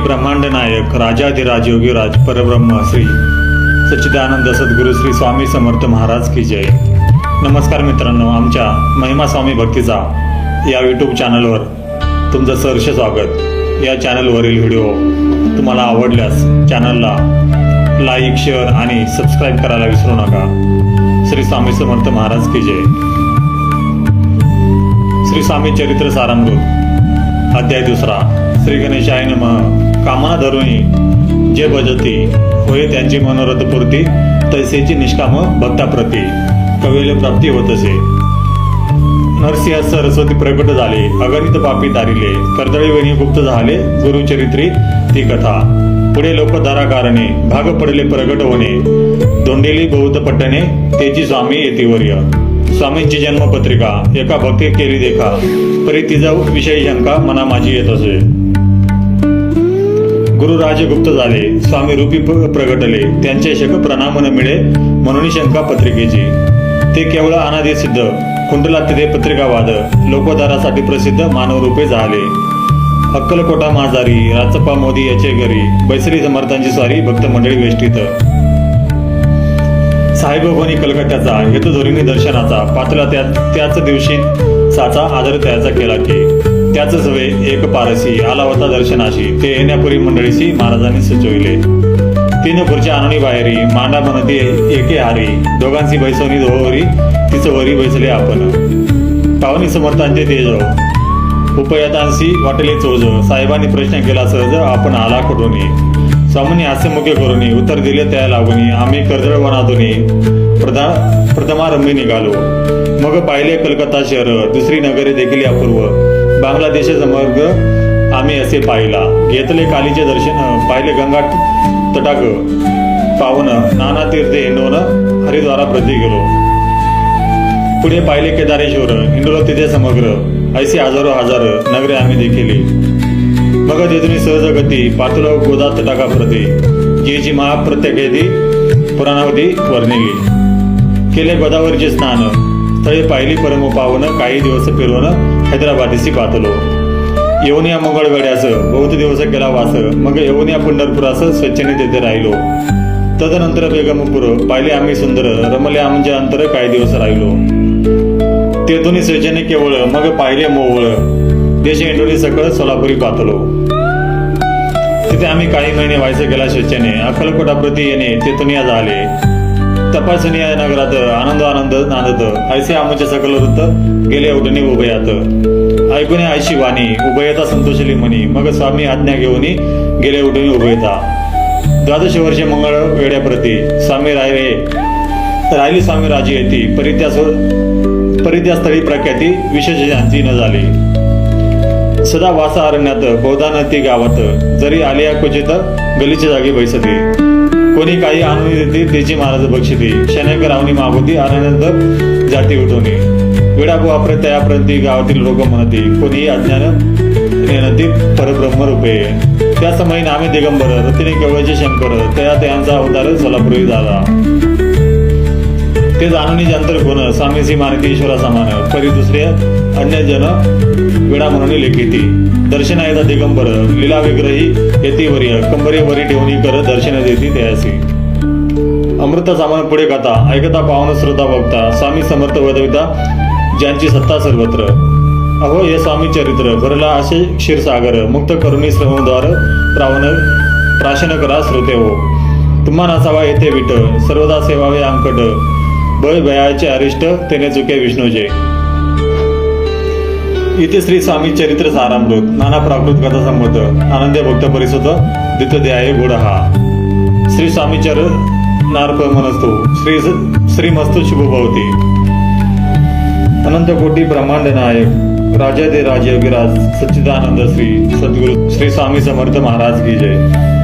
ब्रह्मांड नायक राजाधिराज योगीराज परब्रह्म श्री सच्चिदानंद सद्गुरू श्री स्वामी समर्थ महाराज की जय. नमस्कार मित्रांनो आमच्या महिमा स्वामी भक्तीचा या यूट्यूब चॅनलवर तुमचं सहर्ष स्वागत. या चॅनलवरील व्हिडिओ तुम्हाला आवडल्यास चॅनलला लाईक शेअर आणि सबस्क्राईब करायला विसरू नका. श्री स्वामी समर्थ महाराज की जय. श्री स्वामी चरित्र सारामृत अध्याय दुसरा. श्री गणेशाय नम कामना धरुणी जे भजती होय त्यांची मनोरथ पूर्ती तैसेची निष्काम भक्ताप्रती. कवेले प्राप्ती होत असे नरसिंह सरस्वती प्रकट झाले अगणित पापी तारिले. कर्दळी वेणी गुप्त झाले गुरुचरित्री ती कथा. पुढे लोकधारा कारणे भाग पडले प्रगट होणे. दोंडेली बहुत पट्टणे तेची स्वामी येतीवर्य स्वामींची जन्मपत्रिका एका भक्ती केली देखा. परी तिचा विषयी शंका मना माझी येत असे. गुरुराजे गुप्त झाले स्वामी रूपी प्रगटले त्यांचे शक प्रणाम न मिळे म्हणून शंका पत्रिकेची. ते केवळ अनादे सिद्ध कुंडला तिथे पत्रिकावाद लोकोदारासाठी प्रसिद्ध मानवरूपे झाले. अक्कलकोटा माजारी राचप्पा मोदी याचे घरी बैसरी समर्थांची स्वारी भक्त मंडळी वेष्टीत. साहेबभवनी कलकत्त्याचा हेतुधोरिणी दर्शनाचा पातला त्या त्याच दिवशी साचा आदर त्याचा केला की त्याच सवे एक पारसी आला होता दर्शनाशी. ते येण्यापूर्वी मंडळीशी महाराजांनी सुचविले. तीन खुर्च्या आणणी बाहेरी मांडा म्हणती एके हारी. दोघांची बैसवणी दोहोरी तिचं वरी बैसले आपण. पावनी समर्थांचे तेज उपयतांशी वाटले चोज. साहेबांनी प्रश्न केला सहज आपण आला कुठून स्वामींनी हास्यमुख्य करून उत्तर दिले त्या लागून आम्ही कर्जळ वनातून प्रधा प्रथमारंभी निघालो. मग पाहिले कलकत्ता शहर दुसरी नगरे देखील अपूर्व. बांगलादेशाचा मार्ग आम्ही असे पाहिला. घेतले कालीचे दर्शन पाहिले गंगा तटाक पावन नाना तीर्थ हिंडवून हरिद्वारा प्रती गेलो. पुढे पाहिले केदारेश्वर हिंडलो तिथे समग्र. ऐसे हजारो हजार नगरे आम्ही देखिली. मग तेथून सहज गती पातुल गोदा तटाका प्रती जीची महाप्रत्येकेती पुराणावधी वर्णिली. केले गोदावरीचे स्नान तळी पाहिली परम पावनं काही दिवस फिरवून हैदराबादीशी पातलो येऊनिया मंगळवेड्यास बहुत दिवस केला वास मग येऊनिया पंढरपुरास स्वच्छने तेथे राहिलो. तदनंतर बेगमपूर पाहिले आम्ही सुंदर रमले आमचे अंतर काही दिवस राहिलो. तेथून स्वच्छने केवळ मग पाहिले मोवळ देश एंडोली सकळ सोलापुरी पातलो तिथे आम्ही काही महिने व्हायचं गेला स्वच्छने अक्कलकोटाप्रती येणे तेथून या झाले. तपासणी या नगरात आनंद आनंद नांदत ऐसे आमचे सकल वृत्त गेले उठणी उभयात ऐकून आयशी वाणी उभयता संतोषली म्हणी मग स्वामी आज्ञा घेऊन गेले उडणी उभयता द्वादश वर्षे मंगळ वेड्याप्रती स्वामी राहिले राहिली स्वामी राजी येती परित्या परित्यास्थळी प्रख्याती विशेष शांती न झाली. सदा वासा अरण्यात बहुधा नदी गावात जरी आलिया क्वचित गलीच्या जागी बैसते. कोणी काही आणून देते त्याची महाराज बक्षिते शनक रावणी मागवती आनंद जाती उठवणे. विडापू अप्रत्ययाप्रती गावातील लोक म्हणते कोणीही अज्ञान नेनती परब्रह्म रूपे. त्या समय नामे दिगंबर रतीने केवळचे शंकर त्या त्यांचा अवतार सोलापुरी झाला. ते जाणून जंतर कोण स्वामीसी मानती ईश्वरा समान परी दुसरे अन्य जन विडा म्हणून लेखिती. दर्शन येता दिगंबर लीला विग्रही येती वर्य कंबरी वरी ठेवणी कर दर्शन देती त्यासी अमृत सामान पुढे कथा ऐकता पावन श्रोता बघता स्वामी समर्थ वदविता ज्यांची सत्ता सर्वत्र. अहो हे स्वामी चरित्र भरला असे क्षीरसागर मुक्त करुणी श्रवणद्वार प्रावन प्राशन करा श्रोते हो. तुम्हा नसावा येथे विट सर्वदा सेवावे अंकट. बळ भयाचे अरिष्ट तेने चुके विष्णूचे इथे श्री स्वामी चरित्र सारामृत नाना प्राकृत कथा संबंध आनंद भक्त परिषद द्वितध्याय गुड हा. श्री स्वामी चर नार्प मनस्तु श्री श्रीमस्तु शुभभवती. अनंत कोटी ब्रह्मांड नायक राजा दे राज योगीराज सच्चिदानंद श्री सद्गुरु श्री स्वामी समर्थ महाराज की जय.